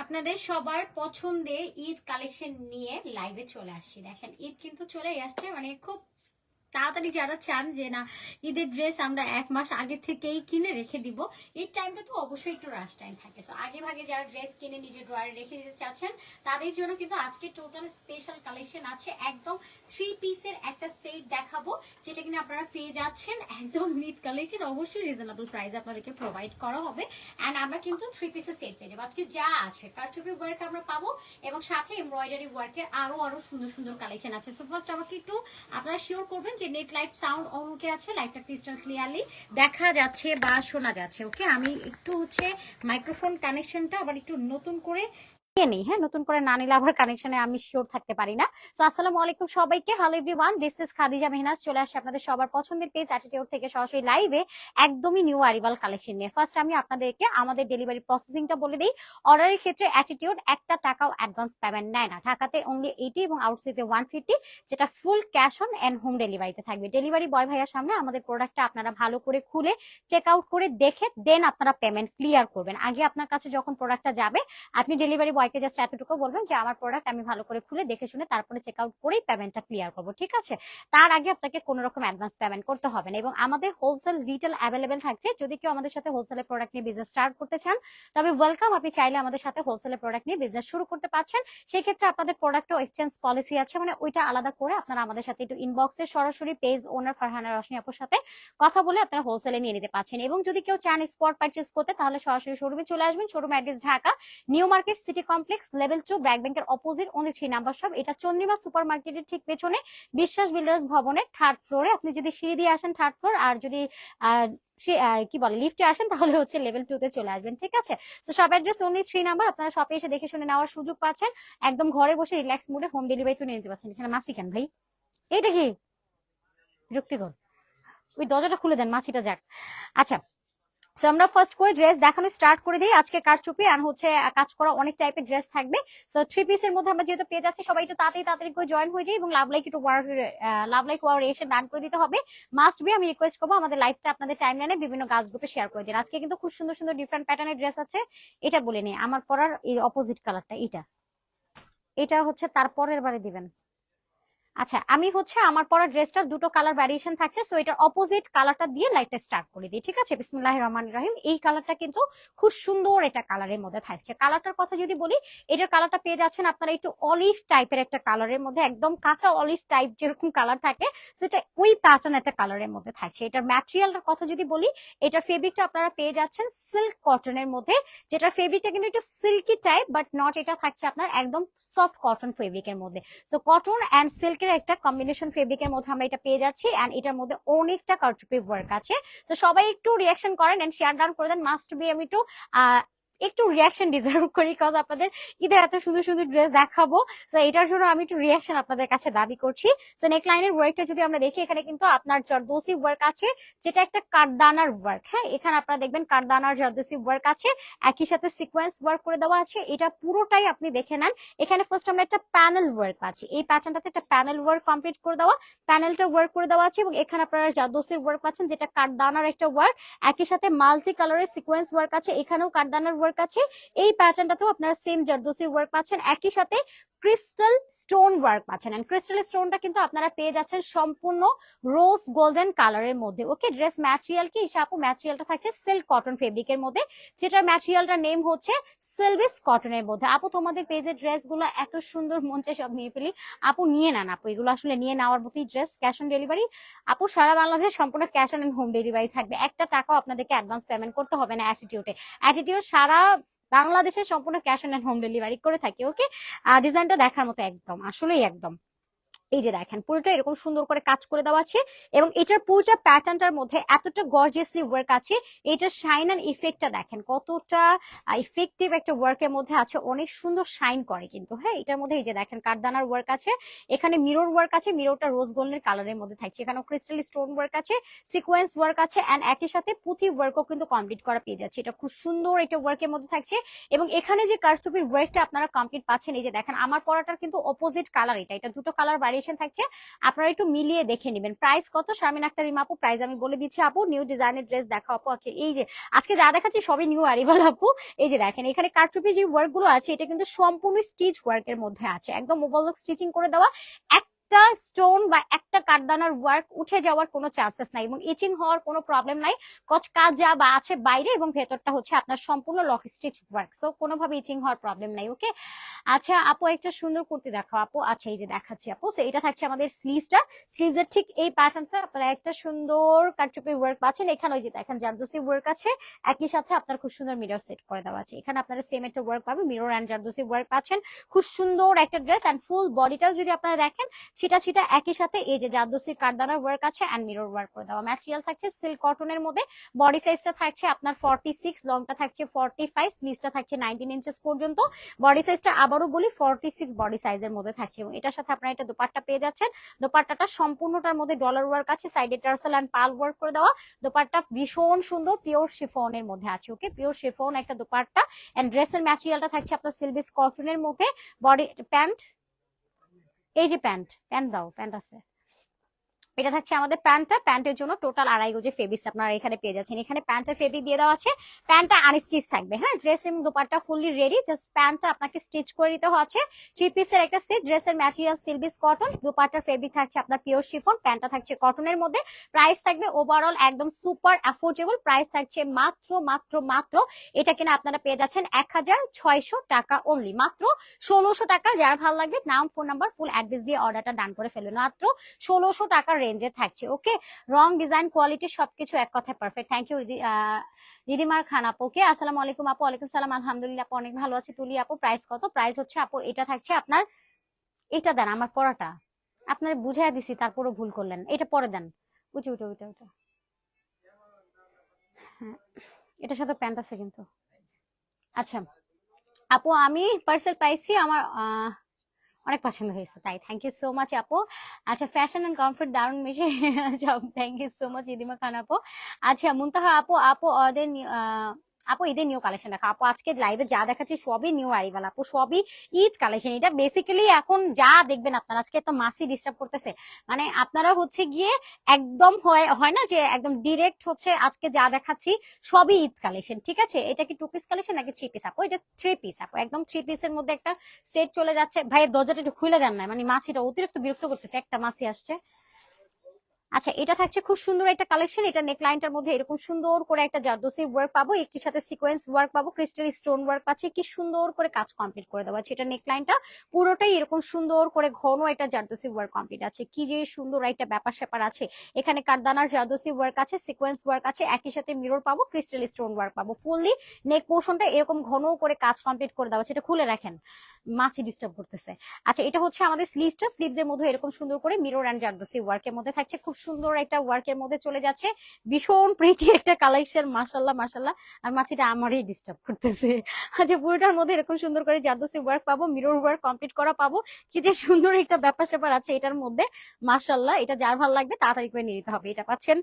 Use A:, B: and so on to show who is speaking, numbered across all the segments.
A: আপনাদের সবার পছন্দের ঈদ কালেকশন নিয়ে লাইভে চলে আসছি। দেখেন, ঈদ কিন্তু চলেই আসছে মানে খুব তাড়াতাড়ি যারা চান যে না, ঈদের ড্রেস আমরা এক মাস আগে থেকেই কিনে রেখে দিব, এই টাইমটা তো অবশ্যই একটু রাশ টাইম থাকে। সো আগে ভাগে যারা ড্রেস কিনে নিজের ড্রয়ারে রেখে দিতে চাচ্ছেন, তাদের জন্য কিন্তু আজকে টোটাল স্পেশাল কালেকশন আছে। একদম থ্রি পিসের একটা সেট দেখাবো, যেটা কিনা আপনারা পেয়ে যাচ্ছেন। একদম মিড কালেকশন অবশ্যই রিজনেবল প্রাইস আপনাদেরকে প্রোভাইড করা হবে। অ্যান্ড আমরা কিন্তু থ্রি পিসের সেট পেয়ে যাব। আজকে যা আছে কারচুপি ওয়ার্ক আমরা পাবো এবং সাথে এমব্রয়ডারি ওয়ার্কের আরও আরও সুন্দর সুন্দর কালেকশন আছে। সো ফার্স্ট আমাকে একটু আপনারা শিওর করবেন যে নেট লাইট সাউন্ড অনকে আছে, লাইটটা ক্রিস্টাল ক্লিয়ারলি দেখা যাচ্ছে বা শোনা যাচ্ছে ওকে আমি একটু হচ্ছে মাইক্রোফোন কানেকশনটা আবার একটু নতুন করে নিয়ে নিই হ্যাঁ নতুন করে না নিলে আবার কানেকশনে আমি শিওর থাকতে পারি না। সো আসসালামু আলাইকুম সবাইকে। Hello everyone this is Khadija Mehnaz চলে আসছে আপনাদের সবার পছন্দের পেজ অ্যাটিটিউড থেকে সরাসরি লাইভে একদমই নিউ আরিভাল কালেকশন নিয়ে। ফার্স্ট আমি আপনাদেরকে আমাদের ডেলিভারি প্রসেসিংটা বলে দিই। অর্ডারের ক্ষেত্রে অ্যাটিটিউড একটা টাকাও অ্যাডভান্স পেমেন্ট নেয় না। ঢাকাতে অনলি এইটি এবং আউটসাইডে ওয়ান ফিফটি যেটা full cash on and home ডেলিভারিতে থাকবে। ডেলিভারি বয় ভাইয়ার সামনে আমাদের প্রোডাক্টটা আপনারা ভালো করে খুলে চেক আউট করে দেখে দেন আপনারা পেমেন্ট ক্লিয়ার করবেন। আগে আপনার কাছে যখন প্রোডাক্টটা যাবে, আপনি ডেলিভারি বয়কে জাস্ট এতটুকু বলবেন যে আমার প্রোডাক্ট আমি ভালো করে খুলে দেখে শুনে তারপরে চেক আউট করেই পেমেন্টটা ক্লিয়ার করব, ঠিক আছে? তার আগে আপনাকে কোনো রকম অ্যাডভান্স পেমেন্ট করতে হবে না এবং আমাদের হোলসেল রিটেল অ্যাভেলেবেল থাকছে। যদি কেউ আমাদের সাথে হোলসেলের প্রোডাক্ট নিয়ে বিজনেস স্টার্ট করতে চান, তবে ওয়েলকাম আপনি চাইলে আমাদের সাথে হোলসেলের প্রোডাক্ট নিয়ে বিজনেস শুরু করতে পারছেন। সেই ক্ষেত্রে আপনাদের প্রোডাক্টও এক্সচেঞ্জ পলিসি আছে মানে ওইটা আলাদা করে আপনারা আমাদের সাথে একটু ইনবক্সে সরাসরি পেজ ওনার ফারহানা রশনি আপুর সাথে কথা বলে আপনারা হোলসেলে নিয়ে নিতে পারছেন এবং যদি কেউ চান স্পট পারচেস করতে, তাহলে সরাসরি শোরুমে চলে আসবেন। Showroom address Dhaka, new market city complex level two BRAC ব্যাংকের opposite only three number shop এটা চন্দ্রিমা সুপার মার্কেটের ঠিক পেছনে বিশ্বাস বিল্ডার্স ভবনের থার্ড ফ্লোরে আপনি যদি সিঁড়ি দিয়ে আসেন থার্ড ফ্লোর আর যদি সে- কি বলে লিফটে আসেন, তাহলে হচ্ছে লেভেল টু তে চলে আসবেন, ঠিক আছে? তো সব অ্যাড্রেস অনলি থ্রি নাম্বার আপনারা শপে এসে দেখে শুনে নেওয়ার সুযোগ পাচ্ছেন। একদম ঘরে বসে রিল্যাক্স মুডে হোম ডেলিভারি তো নিয়ে নিতে পারছেন। এখানে মাসি কেন ভাই? এইটা কি? বিরক্তিকর। ওই দরজাটা খুলে দেন, মাছিটা যাক। আচ্ছা So, আমরা ফার্স্ট করে ড্রেস দেখানো স্টার্ট করে দিই আজকে কারচুপি আর হচ্ছে কাজ করা অনেক টাইপের ড্রেস থাকবে। সো থ্রি পিসের মধ্যে আমরা যেহেতু পেয়ে যাচ্ছি সবাই একটু তাড়াতাড়ি তাড়াতাড়ি করে জয়েন হয়ে যাই এবং লাভ লাইক একটু লাভ লাইক ওয়ার এসে ডান করে দিতে হবে। মাস্ট বি আমি রিকোয়েস্ট করব আমাদের লাইভটা আপনাদের টাইম লাইনে বিভিন্ন গাছ গ্রুপে শেয়ার করে দিন। আজকে কিন্তু খুব সুন্দর সুন্দর ডিফারেন্ট প্যাটার্নের ড্রেস আছে। এটা বলে নিই আমার পরার এই অপোজিট কালারটা এটা এটা হচ্ছে তারপরের বারে দিবেন। আচ্ছা আমি হচ্ছে আমার পরা ড্রেসটার দুটো কালার ভ্যারিয়েশন থাকছে সো এটার অপোজিট কালারটা দিয়ে লাইটটা স্টার্ট করে দিই, ঠিক আছে? বিসমুল্লাহ রহমান রহিম এই কালারটা কিন্তু খুব সুন্দর এটা কালারের মধ্যে থাকছে। কালারটার কথা যদি বলি, এটার কালারটা পেয়ে যাচ্ছেন আপনারা একটু অলিভ টাইপের একটা কালারের মধ্যে, একদম কাঁচা অলিভ টাইপ যেরকম কালার থাকে সো এটা ওই প্যাটার্ন একটা কালারের মধ্যে থাকছে। এটার ম্যাটেরিয়ালটার কথা যদি বলি, এটার ফেব্রিকটা আপনারা পেয়ে যাচ্ছেন সিল্ক কটনের মধ্যে। যেটার ফেব্রিকটা কিন্তু একটু সিল্কি টাইপ বাট নট এটা থাকছে আপনার একদম সফট কটন ফেব্রিকের মধ্যে। সো কটন অ্যান্ড সিল্কের একটা কম্বিনেশন ফেব্রিক এর মধ্যে আমরা এটা পেয়ে যাচ্ছি এন্ড এটার মধ্যে অনেকটা কারচুপি ওয়ার্ক আছে। তো সবাই একটু রিয়াকশন করেন এন্ড শেয়ার ডাউন করে দেন। মাস্ট বি আমি একটু একটু রিয়াকশন ডিজার্ভ করি কজ আপনাদের ঈদের এত সুন্দর সুন্দর ড্রেস দেখাবো। তো এটার জন্য আমি একটু রিয়াকশন আপনাদের কাছে দাবি করছি। তো নেক লাইনের ওয়ার্কটা যদি আমরা দেখি, এখানে কিন্তু আপনার জর্দোসি ওয়ার্ক আছে, যেটা একটা কাঠদানার ওয়ার্ক হ্যাঁ? এখানে আপনারা দেখবেন কাঠদানার জর্দোসি ওয়ার্ক আছে, একই সাথে সিকোয়েন্স ওয়ার্ক করে দেওয়া আছে। এটা পুরোটাই আপনি দেখে নেন। এখানে ফার্স্ট আমরা একটা প্যানেল ওয়ার্ক পাচ্ছি। এই প্যাটার্নটাতে একটা প্যানেল ওয়ার্ক কমপ্লিট করে দেওয়া। প্যানেলটা ওয়ার্ক করে দেওয়া আছে এবং এখানে আপনারা জাদোসির ওয়ার্ক পাচ্ছেন, যেটা কাঠদানার একটা ওয়ার্ক একই সাথে মাল্টি কালারের সিকোয়েন্স ওয়ার্ক আছে। এখানেও কাঠদানার ওয়ার্ক আছে এই প্যাটার্নটাতেও আপনারা সেম জারদোসির ওয়ার্ক পাচ্ছেন। একই সাথে ক্রিস্টাল স্টোন ওয়ার্ক পাচ্ছেন। এন্ড ক্রিস্টাল স্টোনটা কিন্তু আপনারা পেয়ে যাচ্ছেন সম্পূর্ণ রোজ গোল্ডেন কালারের মধ্যে। ওকে ড্রেস ম্যাটেরিয়াল কি? হিসাব ম্যাটেরিয়ালটা থাকছে সিল্ক কটন ফেব্রিকের মধ্যে। যেটার ম্যাটেরিয়ালটার নেম হচ্ছে সিলভিস কটনের মধ্যে। আপু, তোমাদের পেজের ড্রেসগুলো এত সুন্দর মঞ্চে সব নিয়ে ফেলি। আপু, নিয়ে নেন আপু। এগুলো আসলে নিয়ে নেওয়ার মতোই ড্রেস ক্যাশ অন ডেলিভারি আপু, সারা বাংলাদেশে সম্পূর্ণ ক্যাশ অন হোম ডেলিভারি থাকবে। একটা টাকাও আপনাদেরকে অ্যাডভান্স পেমেন্ট করতে হবে না অ্যাটিটিউডে অ্যাটিটিউড সারা বাংলাদেশে সম্পূর্ণ ক্যাশ অন হোম ডেলিভারি করে থাকি ওকে ডিজাইনটা দেখার মতো একদম, আসলেই একদম। এই যে দেখেন, পুরোটা এরকম সুন্দর করে কাজ করে দেওয়া আছে এবং এটার পুরোটা প্যাটার্নটার মধ্যে এতটা গর্জিয়াসলি ওয়ার্ক আছে। এটার শাইন অ্যান্ড ইফেক্টটা দেখেন, কতটা ইফেক্টিভ একটা ওয়ার্কের মধ্যে আছে। অনেক সুন্দর শাইন করে কিন্তু হ্যাঁ? এটার মধ্যে এই যে দেখেন কাঠদানার ওয়ার্ক আছে, এখানে মিরর ওয়ার্ক আছে মিররটা রোজ গোল্ডের কালারের মধ্যে থাকছে। এখানে ক্রিস্টাল স্টোন ওয়ার্ক আছে সিকোয়েন্স ওয়ার্ক আছে অ্যান্ড একই সাথে পুঁথি ওয়ার্কও কিন্তু কমপ্লিট করা পেয়ে যাচ্ছে। এটা খুব সুন্দর একটা ওয়ার্কের মধ্যে থাকছে এবং এখানে যে কারচুপির ওয়ার্কটা আপনারা কমপ্লিট পাচ্ছেন, এই যে দেখেন, আমার পড়াটার কিন্তু অপোজিট কালার এটা। এটা দুটো কালার বাড়ি ভ্যারিয়েশন থাকছে, আপনারা একটু মিলিয়ে দেখে নেবেন। প্রাইস কত? শারমিন আক্তার রিমা আপু প্রাইস আমি বলে দিচ্ছি আপু নিউ ডিজাইনের ড্রেস দেখা আপু। ওকে এই যে, আজকে যা দেখাচ্ছি সবই নিউ আরিভাল আপু। এই যে দেখেন, এখানে কারচুপি যে ওয়ার্কগুলো আছে, এটা কিন্তু সম্পূর্ণ স্টিচ ওয়ার্কের মধ্যে আছে। একদম ওভারলক স্টিচিং করে দেওয়া একটা স্টোন বা একটা কাঠদানার ওয়ার্ক উঠে যাওয়ার কোনো চান্সেস নাই এবং ইচিং হওয়ার কোনো প্রবলেম নাই। কচ কাজ যা বা আছে বাইরে এবং ভেতরটা হচ্ছে আপনার সম্পূর্ণ লক স্টিচ ওয়ার্ক সো কোনোভাবে ইচিং হওয়ার প্রবলেম নাই ওকে আচ্ছা আপু একটা সুন্দর কুর্তি দেখাও আপু। আচ্ছা এই যে দেখাচ্ছি আপু So, এটা থাকছে আমাদের স্লিভসটা স্লিভসের ঠিক এই প্যাটার্নটা আপনারা একটা সুন্দর কারচুপি ওয়ার্ক পাচ্ছেন। এখানে ওই যে দেখেন জারদোসি ওয়ার্ক আছে। একই সাথে আপনার খুব সুন্দর মিরর সেট করে দেওয়া আছে। এখানে আপনারা সেম একটা ওয়ার্ক পাবেন মিরর অ্যান্ড জারদোসি ওয়ার্ক পাচ্ছেন। খুব সুন্দর একটা ড্রেস অ্যান্ড ফুল বডিটাও যদি আপনারা দেখেন ছিটা ছিটা একই সাথে এই যে জারদোসির কারদানার ওয়ার্ক আছে অ্যান্ড মিরর ওয়ার্ক করে দেওয়া। ম্যাটেরিয়াল থাকছে সিল্ক কটনের মধ্যে। বডি সাইজটা থাকছে আপনার ফর্টি সিক্স লংটা থাকছে ফর্টি ফাইভ স্লিভসটা থাকছে নাইনটিন ইঞ্চেস পর্যন্ত। বডি সাইজটা আবারও বলি ফর্টি সিক্স বডি সাইজের মধ্যে থাকছে এবং এটার সাথে আপনারা এটা দোপাট্টা পেয়ে যাচ্ছেন। দোপাট্টাটা সম্পূর্ণটার মধ্যে ডলার ওয়ার্ক আছে সাইডে টার্সেল অ্যান্ড পাল ওয়ার্ক করে দেওয়া। দোপাট্টা ভীষণ সুন্দর পিওর শিফনের মধ্যে আছে ওকে পিওর শিফন একটা দোপাট্টা। এন্ড ড্রেসের ম্যাটেরিয়ালটা থাকছে আপনার সিলভিস কটনের মধ্যে। বডি প্যান্ট এই যে প্যান্ট প্যান্ট দাও প্যান্ট আছে। এটা থাকছে আমাদের প্যান্টটা। প্যান্টের জন্য টোটাল আড়াই গজে ফেব্রিক্স আপনারা এখানে পেয়ে যাচ্ছেন। এখানে প্যান্টের ফেব্রিক দিয়ে দেওয়া আছে। প্যান্টটা আনস্টিচ থাকবে। হ্যাঁ ড্রেস এবং দোপাট্টা ফুললি রেডি জাস্ট প্যান্টটা আপনাকে স্টিচ করে দিতে হচ্ছে। থ্রি পিসের একটা সেট ড্রেসের ম্যাটেরিয়াল সিলভিস কটন দোপাট্টার ফেব্রিক থাকছে আপনার পিওর শিফন প্যান্টটা থাকছে কটনের মধ্যে। প্রাইস থাকবে ওভারঅল একদম সুপার অ্যাফোর্ডেবল প্রাইস থাকছে মাত্র মাত্র মাত্র এটা কিনা আপনারা পেয়ে যাচ্ছেন এক হাজার ছয়শো টাকা অনলি মাত্র ষোলোশো টাকা। যার ভালো লাগবে, নাম ফোন নাম্বার ফুল অ্যাড্রেস দিয়ে অর্ডারটা ডান করে ফেলবেন মাত্র ষোলোশো টাকার রেঞ্জে থাকছে। ওকে রং ডিজাইন কোয়ালিটি সবকিছু এক কথায় পারফেক্ট থ্যাংক ইউ রিদিমার খান আপু। ওকে আসসালামু আলাইকুম আপু, ওয়ালাইকুম সালাম। আলহামদুলিল্লাহ আপু অনেক ভালো আছে। তুলি আপু প্রাইস কত? প্রাইস হচ্ছে আপু, এটা থাকছে আপনার, এটা দেন আমার পড়াটা। আপনার বুঝাই দিছি তারপরও ভুল করলেন। এটা পরে দেন। উঠে উঠে উঠে উঠে। হ্যাঁ এটার সাথে প্যান্ট আছে কিন্তু। আচ্ছা। আপু, আমি পার্সেল পাইছি, আমার অনেক পছন্দ হয়েছে তাই। থ্যাংক ইউ সো মাচ আপু। আচ্ছা ফ্যাশন এন্ড কমফোর্ট দারুণ মিশে। Thank you so much Idima Khan আপু। আচ্ছা মুন্তাহা আপু আপু আহ, আপু ঈদের নিউ কালেকশন দেখা আপু, আজকে লাইভে যা দেখাচ্ছি সবই নিউ আইভাল আপু, সবই ঈদ কালেকশন এটা বেসিক্যালি এখন যা দেখবেন আপনারা, আজকে তো মাসি ডিস্টার্ব করতেছে। মানে আপনারা হচ্ছে গিয়ে একদম হয় না যে একদম ডিরেক্ট হচ্ছে আজকে যা দেখাচ্ছি সবই ঈদ কালেকশন ঠিক আছে? এটা কি টু পিস কালেকশন নাকি থ্রি পিস আপু? এটা থ্রি পিস আপু, একদম থ্রি পিসের মধ্যে একটা সেট চলে যাচ্ছে। ভাইয়ের দরজাটা একটু খুলে দেন না মানে মাছিটা অতিরিক্ত বিরক্ত করতেছে, একটা মাছি আসছে। আচ্ছা এটা থাকছে খুব সুন্দর একটা কালেকশন এটা নেকলাইনটার মধ্যে এরকম সুন্দর করে একটা জারদোসি ওয়ার্ক পাবো, একই সাথে সিকোয়েন্স ওয়ার্ক পাবো ক্রিস্টাল স্টোন ওয়ার্ক পাচ্ছে, কি সুন্দর করে কাজ কমপ্লিট করে দেওয়া আছে। এটা নেকলাইনটা পুরোটাই এরকম সুন্দর করে ঘন একটা জারদোসি ওয়ার্ক কমপ্লিট আছে। কি যে সুন্দর একটা ব্যাপার স্যাপার আছে। এখানে কারদানার জারদোসি ওয়ার্ক আছে সিকোয়েন্স ওয়ার্ক আছে, একই সাথে মিরর পাবো ক্রিস্টাল স্টোন ওয়ার্ক পাবো। ফুললি নেক পোর্শনটা এরকম ঘন করে কাজ কমপ্লিট করে দেওয়া আছে। এটা খুলে রাখেন। মাছি ডিস্টার্ব করতেছে। আচ্ছা এটা হচ্ছে আমাদের স্লিভসটা স্লিভস এর মধ্যে এরকম সুন্দর করে মিরর অ্যান্ড জারদোসি ওয়ার্কের মধ্যে থাকছে। খুব সুন্দর একটা ওয়ার্কের মধ্যে চলে যাচ্ছে। ভীষণ প্রিটি একটা কালেকশন মাশাল্লাহ মাশাল্লাহ আর মাছিটা আমারই ডিস্টার্ব করতেছে। আচ্ছা পুরোটার মধ্যে এরকম সুন্দর করে জারদোসি ওয়ার্ক পাবো মিরর ওয়ার্ক কমপ্লিট করা পাবো। কি যে সুন্দর একটা ব্যাপার স্যাপার আছে এটার মধ্যে। মাশাল্লাহ এটা যার ভালো লাগবে তাড়াতাড়ি করে নিয়ে নিতে হবে। এটা পাচ্ছেন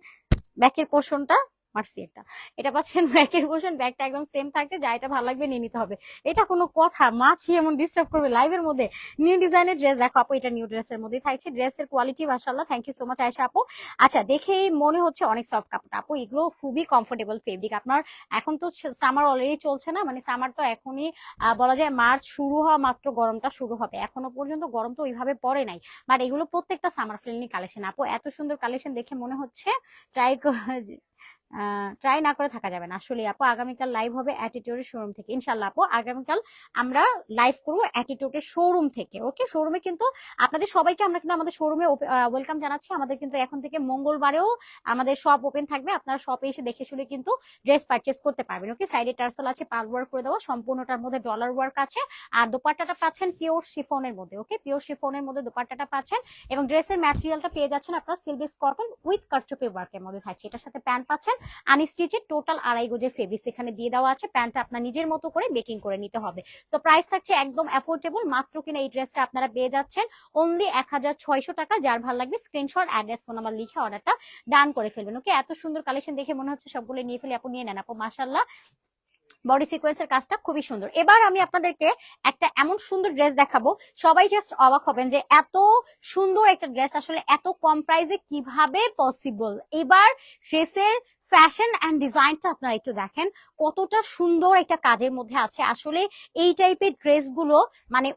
A: ব্যাকের পোর্শনটা মারছি একটা। এটা পাচ্ছেন ব্যাকের পোর্শন ব্যাগটা একদম সেম থাকছে, যা এটা ভালো লাগবে নিয়ে নিতে হবে। এটা কোনো কথা মাছি এমন ডিস্টার্ব করবে লাইভের মধ্যে। নিউ ডিজাইনের ড্রেস দেখো আপু, এটা নিউ ড্রেসের মধ্যেই থাকছে। ড্রেসের কোয়ালিটি মাশাল্লাহ thank you so much Aysha আপু। আচ্ছা দেখেই মনে হচ্ছে অনেক সফট কাপড় আপু, এগুলো খুবই কমফোর্টেবল ফেব্রিক আপনার এখন তো সামার অলরেডি চলছে না? মানে সামার তো এখনই বলা যায় মার্চ শুরু হওয়া মাত্র গরমটা শুরু হবে। এখনও পর্যন্ত গরম তো ওইভাবে পড়ে নাই। বাট এগুলো প্রত্যেকটা সামার ফ্রেন্ডলি কালেকশন আপু, এত সুন্দর কালেকশন দেখে মনে হচ্ছে ট্রাই ট্রাই না করে থাকা যাবে না। আসলে আপু, আগামীকাল লাইভ হবে অ্যাটিটিউডের শোরুম থেকে। ইনশাল্লাহ আপু, আগামীকাল আমরা লাইভ করব অ্যাটিটিউডের শোরুম থেকে ওকে শোরুমে কিন্তু আপনাদের সবাইকে আমরা কিন্তু আমাদের শোরুমে ওয়েলকাম জানাচ্ছি। আমাদের কিন্তু এখন থেকে মঙ্গলবারেও আমাদের শপ ওপেন থাকবে। আপনারা শপে এসে দেখে শুনে কিন্তু ড্রেস পারচেস করতে পারবেন ওকে সাইডে টার্সেল আছে পাল ওয়ার্ক করে দেওয়া সম্পূর্ণটার মধ্যে ডলার ওয়ার্ক আছে। আর দোপাট্টাটা পাচ্ছেন পিওর শিফনের মধ্যে ওকে পিওর শিফনের মধ্যে দোপাট্টাটা পাচ্ছেন। এবং ড্রেসের ম্যাটেরিয়ালটা পেয়ে যাচ্ছেন আপনার সিলভিস কটন উইথ কারচুপি ওয়ার্কের মধ্যে থাকছে। এটার সাথে প্যান্ট পাচ্ছেন। আনস্টিচের টোটাল আড়াই গজের ফেব্রিক্স এখানে দিয়ে দেওয়া আছে। প্যান্টটা আপনার নিজের মতো করে মেকিং করে নিতে হবে। সো প্রাইস থাকছে একদম অ্যাফোর্ডেবল মাত্র কিনা এই ড্রেসটা আপনারা পেয়ে যাচ্ছেন। অনলি এক হাজার ছয়শো টাকা, যার ভালো লাগবে স্ক্রিনশট অ্যাড্রেস ফোন আমার লিখে অর্ডারটা ডান করে ফেলবেন। ওকে এত সুন্দর কালেকশন দেখে মনে হচ্ছে সবগুলো নিয়ে ফেলে, আপু, নিয়ে নেন আপু মাসাল্লাহ
B: বডি সিকোয়েন্সের কাজটা খুবই সুন্দর। এবার আমি আপনাদেরকে একটা এমন সুন্দর ড্রেস দেখাবো। সবাই জাস্ট অবাক হবেন যে এত সুন্দর একটা ড্রেস আসলে এত কম প্রাইসে কীভাবে পসিবল এবার ড্রেসের ফ্যাশন অ্যান্ড ডিজাইনটা আপনারা একটু দেখেন, কতটা সুন্দর একটা কাজের মধ্যে আছে। আসলে এই টাইপের ড্রেসগুলো মানে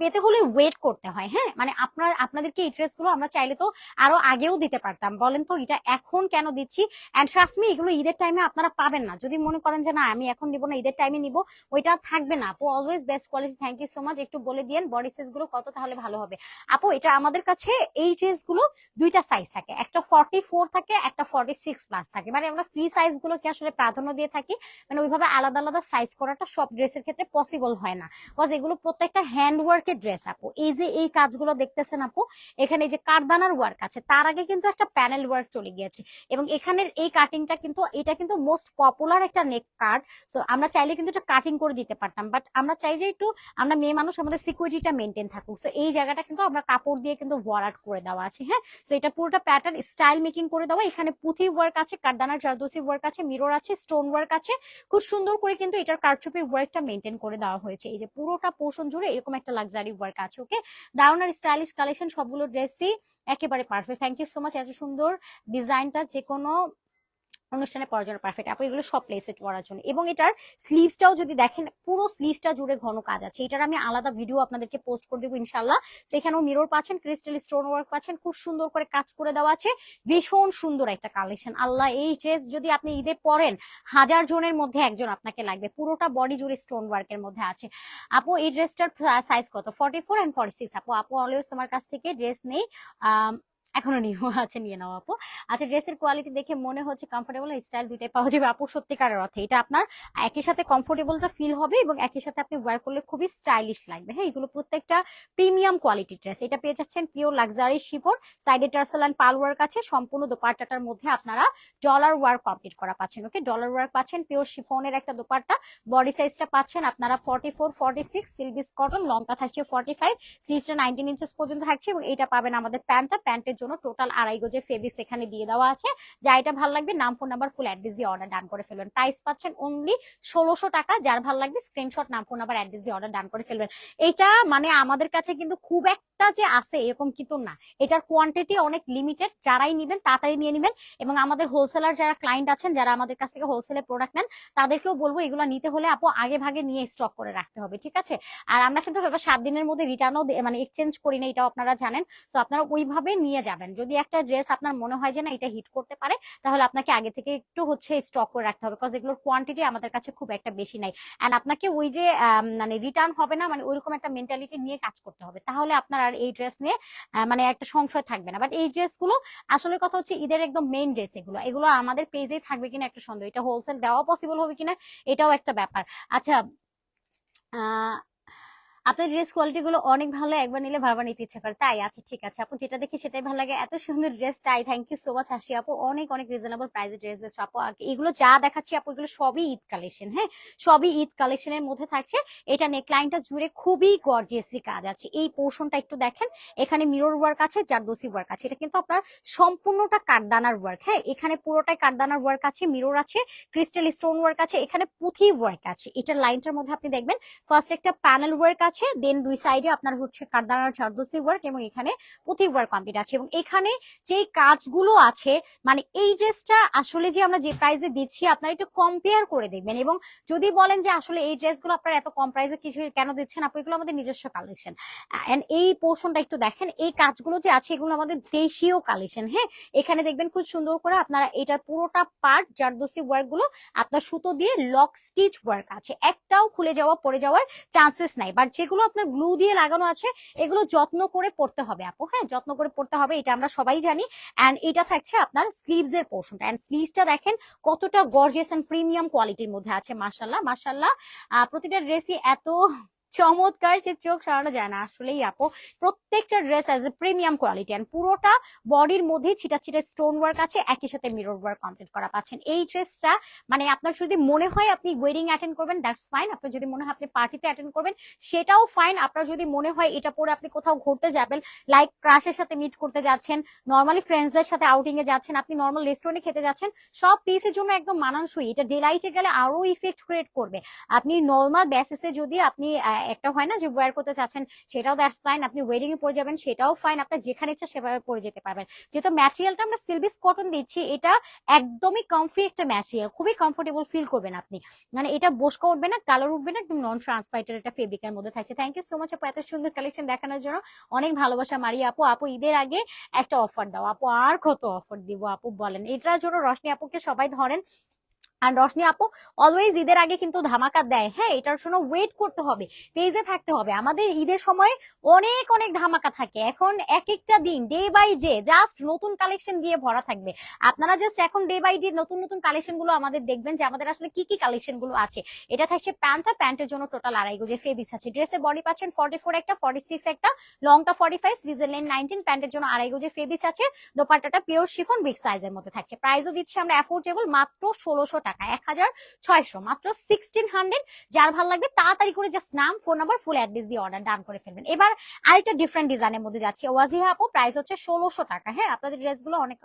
B: পেতে হলে ওয়েট করতে হয় হ্যাঁ? মানে আপনার, আপনাদেরকে এই ড্রেসগুলো আমরা চাইলে তো আরও আগেও দিতে পারতাম। বলেন তো এটা এখন কেন দিচ্ছি? অ্যান্ড ট্রাস্ট মি এগুলো ঈদের টাইমে আপনারা পাবেন না। যদি মনে করেন যে না, আমি এখন নিব না, ঈদের টাইমে নিব, ওইটা থাকবে না। আপু always best quality thank you so much একটু বলে দিয়েন বডি সাইজগুলো কত, তাহলে ভালো হবে। আপু, এটা আমাদের কাছে এই ড্রেসগুলো দুইটা সাইজ থাকে। একটা ফর্টি ফোর থাকে, একটা ফর্টি সিক্স প্লাস থাকে। মানে আমরা ফ্রি সাইজ গুলোকে আসলে প্রাধান্য দিয়ে থাকি। মানে ওইভাবে আলাদা আলাদা সাইজ করাটা সব ড্রেসের ক্ষেত্রে পসিবল হয় না। বিকজ এগুলো প্রত্যেকটা হ্যান্ড ওয়ার্কের ড্রেস আপু। এই যে এই কাজগুলো দেখতেছেন আপু, এখানে যে কারদানার ওয়ার্ক আছে, তার আগে কিন্তু একটা প্যানেল ওয়ার্ক চলে গিয়েছে। এবং এখানের এই কাটিংটা কিন্তু, এটা কিন্তু মোস্ট পপুলার একটা নেক কার্ড সো আমরা চাইলে কিন্তু এটা কাটিং করে দিতে পারতাম। বাট আমরা চাই যে একটু, আমরা মেয়ে মানুষ, আমাদের সিকিউরিটিটা মেনটেন থাকুক। সো এই জায়গাটা কিন্তু আমরা কাপড় দিয়ে কিন্তু ওয়ারাট করে দেওয়া আছে হ্যাঁ? সো এটা পুরোটা প্যাটার্ন স্টাইল মেকিং করে দেওয়া। এখানে পুঁথি ওয়ার্ক আছে কারদানার জারদোসি ওয়ার্ক আছে মিরর আছে স্টোন ওয়ার্ক আছে। খুব সুন্দর করে কিন্তু এটার কারচুপির ওয়ার্কটা মেনটেন করে দেওয়া হয়েছে। এই যে পুরোটা পোর্শন জুড়ে এরকম একটা লাক্সারি ওয়ার্ক আছে ওকে দারুণার স্টাইলিশ কালেকশন সবগুলো ড্রেসই একেবারে perfect thank you so much এত সুন্দর ডিজাইনটা যে কোনো অনুষ্ঠানে পরার জন্য পারফেক্ট আপু এগুলো সব প্লেসে পরার জন্য। এবং এটার স্লিভসটাও যদি দেখেন, পুরো স্লিভসটা জুড়ে ঘন কাজ আছে। এটার আমি আলাদা ভিডিও আপনাদেরকে পোস্ট করে দেবো ইনশাল্লাহ সেখানেও মিরর পাচ্ছেন ক্রিস্টাল স্টোন ওয়ার্ক পাচ্ছেন, খুব সুন্দর করে কাজ করে দেওয়া আছে। ভীষণ সুন্দর একটা কালেকশন আল্লাহ, এই ড্রেস যদি আপনি ঈদে পরেন, হাজার জনের মধ্যে একজন আপনাকে লাগবে। পুরোটা বডি জুড়ে স্টোন ওয়ার্কের মধ্যে আছে। আপু, এই ড্রেসটার সাইজ কত forty four and forty six আপু আপু অলওয়েজ তোমার কাছ থেকে ড্রেস নেই। এখনও নিও আছে নিয়ে নাও আপু আচ্ছা ড্রেসের কোয়ালিটি দেখে মনে হচ্ছে কমফোর্টেবল স্টাইল দুইটাই পাওয়া যাবে আপু সত্যিকারের অর্থে এটা আপনার একই সাথে কমফোর্টেবলটা ফিল হবে এবং একই সাথে আপনি ওয়ার করলে খুবই স্টাইলিশ লাগবে হ্যাঁ এগুলো প্রত্যেকটা প্রিমিয়াম কোয়ালিটি ড্রেস এটা পেয়ে যাচ্ছেন পিওর লাক্সারি শিপর সাইডে টার্সেল অ্যান্ড ওয়ার্ক আছে সম্পূর্ণ দোপাট্টাটার মধ্যে আপনারা ডলার ওয়ার্ক কমপ্লিট করা পাচ্ছেন ওকে ডলার ওয়ার্ক পাচ্ছেন পিওর শিফনের একটা দোপাট্টা বডি সাইজটা পাচ্ছেন আপনারা ফর্টি ফোর ফর্টি সিক্স সিলভিস কটন লঙ্কা থাকছে ফর্টি ফাইভ সিজটা নাইনটিন ইঞ্চেস পর্যন্ত থাকছে এবং এটা পাবেন আমাদের প্যান্টটা প্যান্টের জন্য টোটাল আড়াই গজের ফেব্রিক্স এখানে দিয়ে দেওয়া আছে। যা এটা ভালো লাগবে, নাম ফোন নাম্বার ফুল অ্যাড্রেস দিয়ে অর্ডার ডান করে ফেলবেন। প্রাইস পাচ্ছেন অনলি ষোলোশো টাকা, যার ভালো লাগবে স্ক্রিনশট নাম ফোন নাম্বার অ্যাড্রেস দিয়ে অর্ডার ডান করে ফেলবেন। এটা মানে আমাদের কাছে কিন্তু খুব একটা যে আছে, এরকম কিন্তু না। এটার কোয়ান্টিটি অনেক লিমিটেড যারাই নেবেন তাড়াতাড়ি নিয়ে নেবেন। এবং আমাদের হোলসেলার যারা ক্লায়েন্ট আছেন, যারা আমাদের কাছ থেকে হোলসেলে প্রোডাক্ট নেন, তাদেরকেও বলব এগুলো নিতে হলে আপু আগে ভাগে নিয়ে স্টক করে রাখতে হবে, ঠিক আছে? আর আমরা কিন্তু সাত দিনের মধ্যে রিটার্নও মানে এক্সচেঞ্জ করি না, এটাও আপনারা জানেন। তো আপনারা ওইভাবে নিয়ে যাবেন। যদি একটা ড্রেস আপনার মনে হয় যে না, এটা হিট করতে পারে, তাহলে আপনাকে আগে থেকে একটু হচ্ছে স্টক করে রাখতে হবে বিকজ এগুলোর কোয়ান্টিটি আমাদের কাছে খুব একটা বেশি নাই। অ্যান্ড আপনাকে ওই যে মানে রিটার্ন হবে না মানে ওইরকম একটা মেন্টালিটি নিয়ে কাজ করতে হবে। তাহলে আপনার আর এই ড্রেস নিয়ে মানে একটা সংশয় থাকবে না। বাট এই ড্রেসগুলো আসলে কথা হচ্ছে ঈদের একদম মেইন ড্রেস এগুলো। এগুলো আমাদের পেজেই থাকবে কিনা একটা সন্দেহ। এটা হোলসেল দেওয়া পসিবল হবে কিনা, এটাও একটা ব্যাপার। আচ্ছা আপনার ড্রেস কোয়ালিটি গুলো অনেক ভালো, একবার নিলে বারবার নিতে ইচ্ছা করে। তাই আচ্ছা ঠিক আছে। আপু, যেটা দেখি সেটাই ভালো লাগে। এত সুন্দর ড্রেস তাই থ্যাংক ইউ সো মাচ হাসি আপু। অনেক অনেক রিজনেবল প্রাইসে ড্রেস আছে আপু। এগুলো যা দেখাচ্ছি আপু, এগুলো সবই ঈদ কালেকশন হ্যাঁ? সবই ঈদ কালেকশনের মধ্যে থাকছে। এটা নেকলাইনটা জুড়ে খুবই গর্জিয়াসলি কাজ আছে। এই পোর্শনটা একটু দেখেন। এখানে মিরর ওয়ার্ক আছে জারদোসি ওয়ার্ক আছে। এটা কিন্তু আপনার সম্পূর্ণটা কাঠদানার ওয়ার্ক হ্যাঁ? এখানে পুরোটাই কাঠদানার ওয়ার্ক আছে মিরর আছে ক্রিস্টাল স্টোন ওয়ার্ক আছে, এখানে পুঁথি ওয়ার্ক আছে। এটার লাইনটার মধ্যে আপনি দেখবেন। ফার্স্ট একটা প্যানেল ওয়ার্ক আছে দেন দুই সাইডে আপনার হচ্ছে কারদানার চারদোসি ওয়ার্ক এবং এখানে পুঁথি ওয়ার্ক কমপ্লিট আছে। এবং এখানে যে কাজগুলো আছে মানে এই ড্রেসটা আসলে যে আমরা যে প্রাইসে দিচ্ছি, আপনারা একটু কম্পেয়ার করে দেখবেন। এবং যদি বলেন যে আসলে এই ড্রেসগুলো আপনারা এত কম প্রাইসে কিছু কেন দিচ্ছেন, আপু, এগুলো আমাদের নিজস্ব কালেকশন এন্ড এই পোর্শনটা একটু দেখেন, এই কাজগুলো যে আছে, এগুলো আমাদের দেশীয় কালেকশন হ্যাঁ? এখানে দেখবেন খুব সুন্দর করে আপনারা এটা পুরোটা পার্ট জারদোসি ওয়ার্কগুলো আপনার সুতো দিয়ে লক স্টিচ ওয়ার্ক আছে। একটাও খুলে যাওয়া, পড়ে যাওয়ার চান্সেস নাই। বাট যেগুলো আপনার গ্লু দিয়ে লাগানো আছে, এগুলো যত্ন করে পড়তে হবে আপু হ্যাঁ? যত্ন করে পড়তে হবে, এটা আমরা সবাই জানি। অ্যান্ড এটা থাকছে আপনার স্লিভস এর পোর্শনটা অ্যান্ড স্লিভসটা দেখেন কতটা গর্জিয়াস অ্যান্ড প্রিমিয়াম কোয়ালিটির মধ্যে আছে মাশাল্লাহ মাশাল্লাহ প্রতিটা ড্রেসই এত চমৎকার সে চোখ সারানো যায় না। আসলেই আপু, প্রত্যেকটা dress as a premium quality and পুরোটা বডির মধ্যে ছিটা ছিটা স্টোন ওয়ার্ক আছে, একই সাথে মিরর ওয়ার্ক কমপ্লিট করা পাচ্ছেন। এই ড্রেসটা মানে আপনার যদি মনে হয় আপনি ওয়েডিং অ্যাটেন্ড করবেন দ্যাটস ফাইন আপনার যদি মনে হয় আপনি পার্টিতে অ্যাটেন্ড করবেন, সেটাও ফাইন আপনার যদি মনে হয় এটা পরে আপনি কোথাও ঘুরতে যাবেন লাইক ক্রাশের সাথে মিট করতে যাচ্ছেন নর্মালি ফ্রেন্ডসদের সাথে আউটিং এ যাচ্ছেন, আপনি নর্মাল রেস্টুরেন্টে খেতে যাচ্ছেন, সব পিসের জন্য একদম মানানসই। এটা ডেলাইটে গেলে আরও ইফেক্ট ক্রিয়েট করবে। আপনি নর্মাল বেসিসে যদি আপনি একটা হয় না যে ওয়্যার করতে চাচ্ছেন, সেটাও দ্যাটস ফাইন আপনি ওয়েডিং এ পরে যাবেন, সেটাও ফাইন আপনার যেখানে ইচ্ছা সেভাবে পরে যেতে পারবেন। যেহেতু ম্যাটেরিয়ালটা আমরা সিলভিস কটন দিচ্ছি, এটা একদমই কমফি একটা ম্যাটেরিয়াল খুবই কমফোর্টেবল ফিল করবেন আপনি। মানে এটা বসকা উঠবে না, কালার উঠবে না, একদম নন ট্রান্সপারেন্টের একটা ফেব্রিকের মধ্যে থাকছে। থ্যাংক ইউ সো মাচ আপু, এত সুন্দর কালেকশন দেখানোর জন্য। অনেক ভালোবাসা মারি আপু। আপু, ঈদের আগে একটা অফার দাও। আপু, আর কত অফার দিব আপু বলেন। এটার জন্য রশনি আপুকে সবাই ধরেন আর রশনি আপু অলওয়েজ ঈদের আগে কিন্তু ধামাকা দেয়। হ্যাঁ এটার জন্য ওয়েট করতে হবে পেজে থাকতে হবে। আমাদের ঈদের সময় অনেক অনেক ধামাকা থাকে। এখন এক একটা দিন ডে বাই ডে জাস্ট নতুন কালেকশন দিয়ে ভরা থাকবে। আপনারা জাস্ট এখন ডে বাই ডে নতুন নতুন কালেকশনগুলো আমাদের দেখবেন যে আমাদের আসলে কি কি কালেকশনগুলো আছে। এটা থাকছে প্যান্টটা, প্যান্টের জন্য টোটাল আড়াই গজে ফেবিস আছে। ড্রেসের বডি পাচ্ছেন ফর্টি ফোর একটা ফর্টি সিক্স একটা লংটা ফর্টি ফাইভ স্লিজের লেন নাইনটিন প্যান্টের জন্য আড়াই গজে ফেবিস আছে। দোপাট্টাটা পিওর শিফন বিগ সাইজের মধ্যে থাকছে। প্রাইসও দিচ্ছি আমরা অ্যাফোর্ডেবল মাত্র ষোলোশো টাকা এক হাজার ছয়শো, মাত্র সিক্সটিন হান্ড্রেড যার ভালো লাগবে তাড়াতাড়ি করে জাস্ট নাম ফোন নাম্বার ফুল অ্যাড্রেস দিয়ে অর্ডার ডান করে ফেলবেন। এবার আরেকটা ডিফারেন্ট ডিজাইনের মধ্যে যাচ্ছে। ওয়াজিহা আপু প্রাইস হচ্ছে ষোলোশো টাকা। হ্যাঁ আপনাদের ড্রেসগুলো অনেক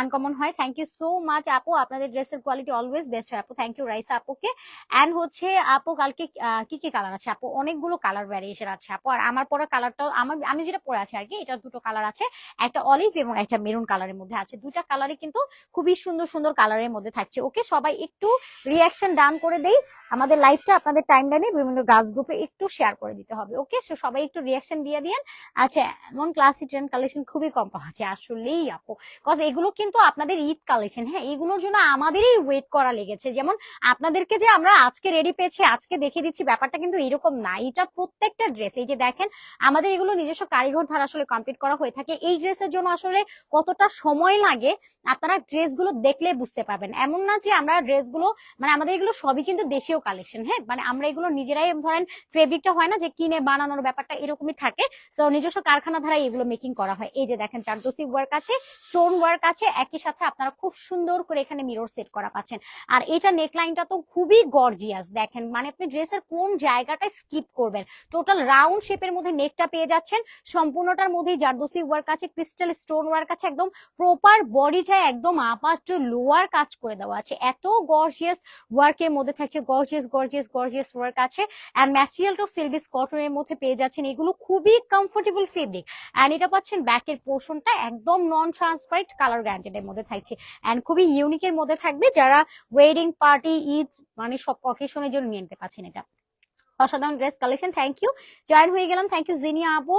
B: আনকমন হয়। থ্যাংক ইউ সো মাচ আপু। আপনাদের ড্রেসের কোয়ালিটি অলওয়েজ বেস্ট হয় আপু। থ্যাংক ইউ রাইসা আপুকে। অ্যান্ড হচ্ছে আপু, কালকে কি কি কালার আছে আপু? অনেকগুলো কালার ভ্যারিয়েশন আছে আপু। আর আমার পরা কালারটাও আমার, আমি যেটা পরে আছি আর কি এটা দুটো কালার আছে। একটা অলিভ এবং একটা মেরুন কালারের মধ্যে আছে। দুইটা কালারই কিন্তু খুবই সুন্দর সুন্দর কালারের মধ্যে থাকছে। ওকে সবাই একটু রিয়াকশন ডান করে দেই। আমাদের লাইভটা আপনাদের টাইম লাইনে বিভিন্ন গাছ গ্রুপে একটু শেয়ার করে দিতে হবে ওকে সো সবাই একটু রিয়াকশন দিয়ে দিয়েন আচ্ছা এমন ক্লাসি ট্রেন্ড কালেকশন খুবই কম পাওয়া আসলেই আপু। কজ এগুলো কিন্তু আপনাদের ঈদ কালেকশন হ্যাঁ? এগুলোর জন্য আমাদেরই ওয়েট করা লেগেছে। যেমন আপনাদেরকে যে আমরা আজকে রেডি পেয়েছি, আজকে দেখে দিচ্ছি, ব্যাপারটা কিন্তু এরকম না। এটা প্রত্যেকটা ড্রেস এই যে দেখেন, আমাদের এগুলো নিজস্ব কারিগর ধারা আসলে কমপ্লিট করা হয়ে থাকে। এই ড্রেসের জন্য আসলে কতটা সময় লাগে, আপনারা ড্রেসগুলো দেখলে বুঝতে পারবেন। এমন না যে আমরা ড্রেসগুলো মানে আমাদের এগুলো সবই কিন্তু দেশীয় কালেকশন হ্যাঁ? মানে আমরা এগুলো নিজেরাই ধরেন ফেব্রিকটা হয় না যে কিনে বানানোর ব্যাপারটা এরকমই থাকে। তো নিজস্ব কারখানা ধারা এগুলো মেকিং করা হয়। এই যে দেখেন চারদোসি ওয়ার্ক আছে স্টোন ওয়ার্ক আছে, একই সাথে আপনারা খুব সুন্দর করে এখানে মিরর সেট করা পাচ্ছেন। আর এটা নেকলাইনটা তো খুবই গর্জিয়াস দেখেন। মানে আপনি ড্রেসের কোন জায়গাটায় স্কিপ করবেন? টোটাল রাউন্ড শেপের মধ্যে নেকটা পেয়ে যাচ্ছেন। সম্পূর্ণটার মধ্যেই জারদোসি ওয়ার্ক আছে ক্রিস্টাল স্টোন ওয়ার্ক আছে, একদম প্রপার বডিটা একদম আপাত লোয়ার কাজ করে দেওয়া আছে। এত গর্জিয়াস ওয়ার্ক এর মধ্যে থাকছে গর্জিয়াস গর্জিয়াস গর্জিয়াস ওয়ার্ক আছে। অ্যান্ড ম্যাটেরিয়ালটাও সিলভিস কটনের মধ্যে পেয়ে যাচ্ছেন। এগুলো খুবই কমফোর্টেবল ফেব্রিক অ্যান্ড এটা পাচ্ছেন ব্যাকের পোর্শনটা একদম নন ট্রান্সপারেন্ট কালার গ্যারান্টেড এর মধ্যে থাকছে। অ্যান্ড খুবই ইউনিক এর মধ্যে থাকবে যারা ওয়েডিং পার্টি ঈদ মানে সব অকেশনের জন্য নিয়ে নিতে পারছেন এটা। অসাধারণ dress collection thank you join হয়ে গেলাম থ্যাংক ইউ জিনিয়া আপু।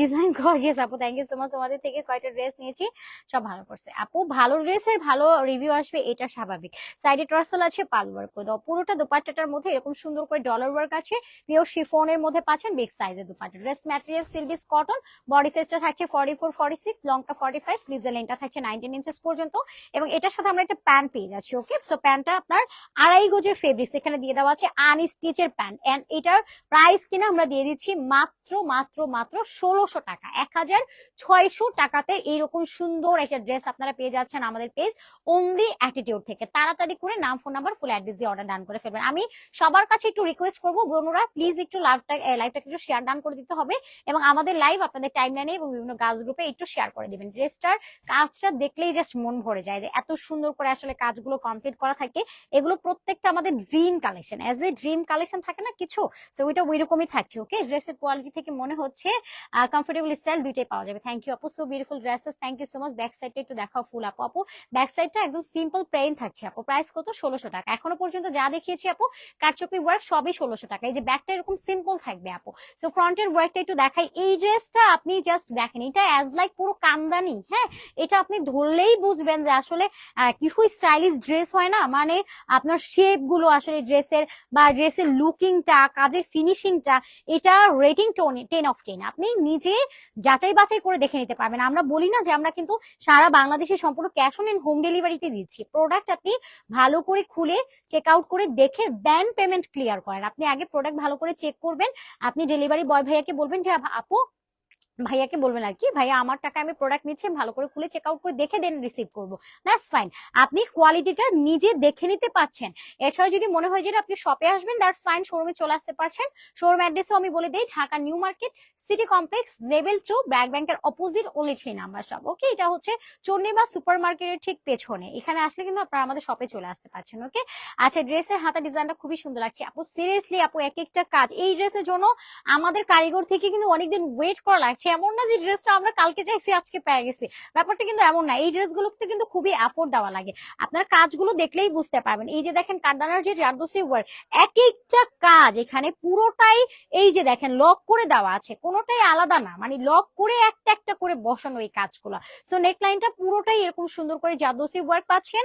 B: ডিজাইন গর্জিয়াস আপু থ্যাংক ইউ সো মাচ তোমাদের থেকে কয়টা ড্রেস নিয়েছি, সব ভালো করছে। আপু, ভালো ড্রেসের ভালো রিভিউ আসবে, এটা স্বাভাবিক। সাইডে ট্রাসেল আছে পাল ওয়ার্ক করে দাও। পুরোটা দোপাট্টাটার মধ্যে এরকম সুন্দর করে ডলার ওয়ার্ক আছে। পিওর শিফনের মধ্যে পাচ্ছেন বিগ সাইজের দোপাট্টা। ড্রেস ম্যাটেরিয়াল সিলভিস কটন বডি সাইজটা থাকছে ফর্টি ফোর ফর্টি সিক্স লংটা ফর্টি ফাইভ স্লিভের লেনটা থাকছে নাইনটিন ইঞ্চেস পর্যন্ত। এবং এটার সাথে আমরা একটা প্যান্ট পেয়ে যাচ্ছি ওকে সো প্যান্টটা আপনার আড়াই গজের ফেব্রিক্স এখানে দিয়ে দেওয়া আছে আনস্টিচের প্যান্ট এন্ড এটার প্রাইস কিনা আমরা দিয়ে দিচ্ছি মাত্র মাত্র মাত্র ষোলোশো টাকা। এক হাজার ছয়শো টাকাতে এইরকম সুন্দর একটা ড্রেস আপনারা পেয়ে যাচ্ছেন আমাদের পেজ অনলি অ্যাটিটিউড থেকে। তাড়াতাড়ি করে নাম ফোন নাম্বার ফুল অ্যাড্রেস দিয়ে অর্ডার ডান করে ফেলবেন। আমি সবার কাছে একটু রিকোয়েস্ট করব, বোনরা প্লিজ একটু লাইভটা লাইভটাকে একটু শেয়ার ডান করে দিতে হবে এবং আমাদের লাইভ আপনাদের টাইম লাইনে এবং বিভিন্ন গাছ গ্রুপে একটু শেয়ার করে দিবেন। ড্রেসটার কাজটা দেখলেই জাস্ট মন ভরে যায় যে এত সুন্দর করে আসলে কাজগুলো কমপ্লিট করা থাকে। এগুলো প্রত্যেকটা আমাদের dream collection as a dream collection থাকে না কিছু? সো ওইটা ওইরকমই থাকছে ওকে ড্রেসের কোয়ালিটি থেকে মনে হচ্ছে কমফোর্টেবল স্টাইল দুইটাই পাওয়া যাবে। থ্যাংক ইউ আপু so beautiful dresses thank you so much back সাইডটা একটু দেখাও ফুল আপু আপু ব্যাক সাইডটা একদম সিম্পল প্লেন থাকছে আপু প্রাইস কত? ষোলোশো টাকা। এখনও পর্যন্ত যা দেখিয়েছি আপু কারচুপি ওয়ার্ক সবই ষোলোশো টাকা। এই যে ব্যাকটা এরকম সিম্পল থাকবে আপু সো ফ্রন্টের ওয়ার্কটা একটু দেখাই। এই ড্রেসটা আপনি জাস্ট দেখেন, এটা অ্যাজ লাইক পুরো কামদানি হ্যাঁ? এটা আপনি ধরলেই বুঝবেন যে আসলে কিছু স্টাইলিশ ড্রেস হয় না। মানে আপনার শেপগুলো আসলে ড্রেসের বা ড্রেসের লুকিংটা কা- কাজের ফিনিশিংটা এটা রেটিং টেন অফ টেন আপনি নিজে যাচাই বাছাই করে দেখে নিতে পারবেন। আমরা বলি না যে আমরা কিন্তু সারা বাংলাদেশের সম্পূর্ণ ক্যাশ অন হোম ডেলিভারিতে দিচ্ছি। প্রোডাক্ট আপনি ভালো করে খুলে চেক আউট করে দেখে দেন পেমেন্ট ক্লিয়ার করেন। আপনি আগে প্রোডাক্ট ভালো করে চেক করবেন। আপনি ডেলিভারি বয় ভাইয়াকে বলবেন যে আপু ভাইয়াকে বলবেন আর কি, ভাইয়া, আমার টাকা আমি প্রোডাক্ট নিচ্ছি, ভালো করে খুলে চেক আউট করে দেখে দেন রিসিভ করব। দ্যাটস ফাইন আপনি কোয়ালিটিটা নিজে দেখে নিতে পারছেন। এছাড়া যদি মনে হয় যে আপনি শপে আসবেন দ্যাটস ফাইন শোরুমে চলে আসতে পারছেন। শোরুম অ্যাড্রেসও আমি বলে দিই, Dhaka new market city complex level two BRAC ব্যাংকের অপোজিট ওলি থ্রি নাম্বার শপ ওকে এটা হচ্ছে চন্ডিমা সুপার মার্কেটের ঠিক পেছনে। এখানে আসলে কিন্তু আপনারা আমাদের শপে চলে আসতে পারছেন ওকে আচ্ছা ড্রেসের হাতা ডিজাইনটা খুবই সুন্দর লাগছে। আপু সিরিয়াসলি আপু, এক একটা কাজ, এই ড্রেসের জন্য আমাদের কারিগর থেকে কিন্তু অনেকদিন ওয়েট করা লাগছে। এমন না যে ড্রেসটা আমরা কালকে চাইছি, আজকে পেয়ে গেছি। ব্যাপারটা কিন্তু এমন না। এই ড্রেসগুলোতে কিন্তু খুবই অ্যাফোর্ড দেওয়া লাগে। আপনার কাজগুলো দেখলেই বুঝতে পারবেন। এই যে দেখেন, কারদানার যে জারদোসি ওয়ার্ক এক একটা কাজ এখানে পুরোটাই এই যে দেখেন লক করে দেওয়া আছে। কোনোটাই আলাদা না। মানে লক করে একটা একটা করে বসানো এই কাজগুলো। সো নেকলাইনটা পুরোটাই এরকম সুন্দর করে জাদোসি ওয়ার্ক পাচ্ছেন।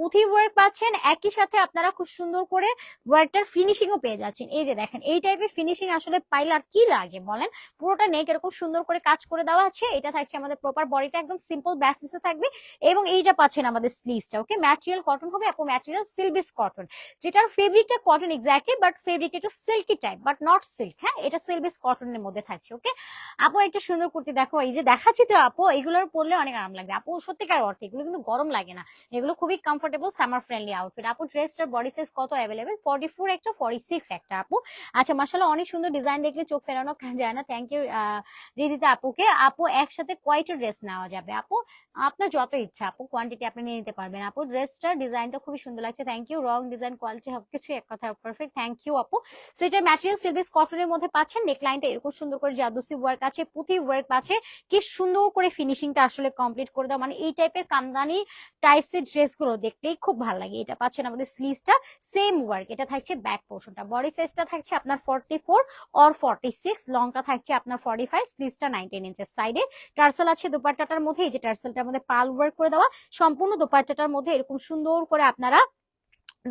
B: পুঁথি ওয়ার্ক পাচ্ছেন, একই সাথে আপনারা খুব সুন্দর করে ওয়ার্কটার ফিনিশিংও পেয়ে যাচ্ছেন। এই যে দেখেন, এই টাইপের ফিনিশিং আসলে পাইলে আর কি লাগে বলেন? পুরোটা নেক এরকম সুন্দর করে কাজ করে দেওয়া আছে, এটা থাকছে আমাদের প্রপার বডিটা একদম সিম্পল বেসিসে থাকবে এবং এইটা পাচ্ছেন আমাদের স্লিভসটা ওকে ম্যাটেরিয়াল কটন হবে আপু ম্যাটেরিয়াল সিলবিস কটন যেটার ফেব্রিকটা কটন এক্স্যাক্টলি বাট ফেব্রিক একটু silky type but not silk হ্যাঁ? এটা সিলবিস কটনের মধ্যে থাকছে ওকে আপু একটা সুন্দর কুর্তি দেখো, এই যে দেখাচ্ছি তো আপু, এগুলোর পরলে অনেক আরাম লাগবে। আপু সত্যিকার অর্থে এগুলো কিন্তু গরম লাগে না, এগুলো খুবই কমফোর্টেবল সামার ফ্রেন্ডলি আউটফিট আপু ড্রেসটার বডি সাইজ কত অ্যাভেলেবেল ফর্টি ফোর একটা ফর্টি সিক্স একটা, আপু। আচ্ছা মাসাল্লাহ অনেক সুন্দর ডিজাইন দেখলে চোখ ফেরানো যায় না। থ্যাংক ইউ রিদিতা আপুকে। আপু, একসাথে কয়টা ড্রেস নেওয়া যাবে? আপু, আপনার যত ইচ্ছা, আপু কোয়ান্টিটি আপনি নিয়ে নিতে পারবেন। আপু ড্রেসটার ডিজাইনটা খুবই সুন্দর লাগছে। থ্যাংক ইউ রং ডিজাইন কোয়ালিটি সবকিছু এক কথা পারফেক্ট থ্যাংক ইউ আপু। সো এটা ম্যাটেরিয়াল সিলভিস কটনের মধ্যে পাচ্ছেন। নেকলাইনটা এরকম সুন্দর করে জাদুসি ওয়ার্ক আছে পুঁথি ওয়ার্ক আছে। কি সুন্দর করে ফিনিশিংটা আসলে কমপ্লিট করে দাও। মানে এই টাইপের কামদানি টাইপসের ড্রেসগুলো দেখলেই খুব ভালো লাগে। এটা পাচ্ছেন আমাদের স্লিভসটা সেম ওয়ার্ক এটা থাকছে ব্যাক পোর্শনটা বডি সাইজটা থাকছে আপনার forty four or forty six লংটা থাকছে আপনার ফর্টি ফাইভ স্লিভসটা নাইনটিন ইঞ্চের সাইডে টার্সেল আছে দোপাট্টাটার মধ্যে, এই যে টার্সেলটার মধ্যে পাল ওয়ার্ক করে দেওয়া। সম্পূর্ণ দোপাট্টাটার মধ্যে এরকম সুন্দর করে আপনারা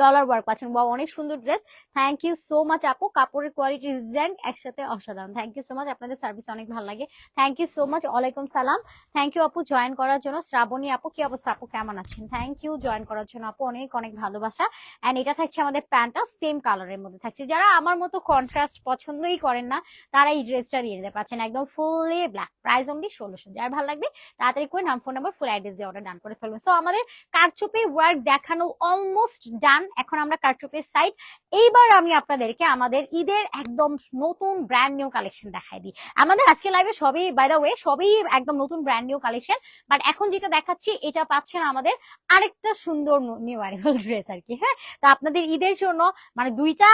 B: ডলার ওয়ার্ক পাচ্ছেন। বা অনেক সুন্দর dress thank you so much আপু। কাপড়ের কোয়ালিটি ডিজাইন একসাথে অসাধারণ। থ্যাংক ইউ সো মাচ আপনাদের সার্ভিস অনেক ভালো লাগে। থ্যাংক ইউ সো মাচ ওয়ালাইকুম সালাম। থ্যাংক ইউ আপু। জয়েন করার জন্য। শ্রাবণী আপু, কি অবস্থা আপু? কেমন আছেন? থ্যাংক ইউ জয়েন করার জন্য আপু অনেক অনেক ভালোবাসা। এন্ড এটা থাকছে আমাদের প্যান্টটা সেম কালারের মধ্যে থাকছে। যারা আমার মতো কন্ট্রাস্ট পছন্দই করেন না, তারা এই ড্রেসটা নিয়ে নিতে পারছেন একদম ফুললি ব্ল্যাক প্রাইস অনলি ষোলোশো। যার ভালো লাগবে, তাড়াতাড়ি করে নাম ফোন নাম্বার ফুল অ্যাড্রেস দিয়ে অর্ডার ডান করে ফেলবেন। সো আমাদের কারচুপি ওয়ার্ক দেখানো অলমোস্ট ডান এখন আমরা কারচুপির সাইড এইবার আমি আপনাদেরকে আমাদের ঈদের একদম নতুন ব্র্যান্ড নিউ কালেকশন দেখাই দিই। আমাদের আজকে লাইভে সবই বাই দা ওয়ে সবই একদম নতুন ব্র্যান্ড নিউ কালেকশন বাট এখন যেটা দেখাচ্ছি, এটা পাচ্ছেন আমাদের আরেকটা সুন্দর নিউ অ্যারিভাল ড্রেস আর কি হ্যাঁ? তো আপনাদের ঈদের জন্য মানে দুইটা